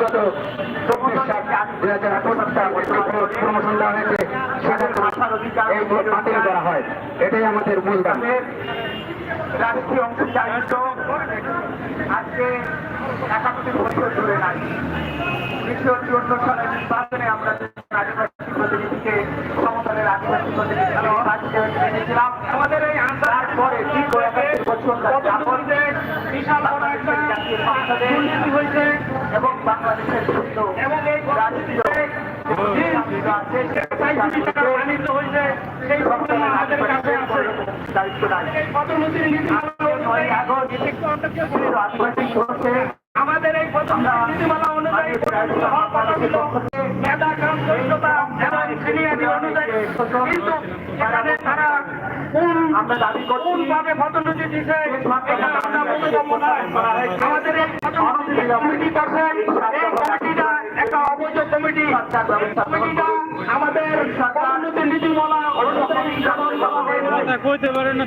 বিগত চব্বিশ সাত দুই হাজার আঠারো প্রমোশন দেওয়া হয়েছে। এই ভোট বাতিল করা হয়। এটাই আমাদের মূল দাবি। রাষ্ট্রীয় অংশীদারিত্ব আজকে একাত্তর বছর ধরে নাই উনিশশো চুয়ান্ন সালের নির্বাচনে আমরা আদিবাসী প্রতিনিধিকে, সমতলের আদিবাসী প্রতিনিধি আমাদের এই আন্দাজ পরে দীর্ঘ একাত্তর বছর বিশাল বড় একটা হয়েছে। এবং জন্য রাষ্ট্রীয় আমাদের এই নীতিমালা অনুযায়ী মেধা কাম যোগ্যতা এবং সিনিয়রিটি অনুযায়ী কিন্তু এখানে তারা আমরা দাবি কোন ভাবে পদোন্নতি দিছে আমাদের এই কমিটি করছে কমিটি ব্যবস্থা আমাদের সরকার। নীতিমালা অনুসারে কইতে পারেন না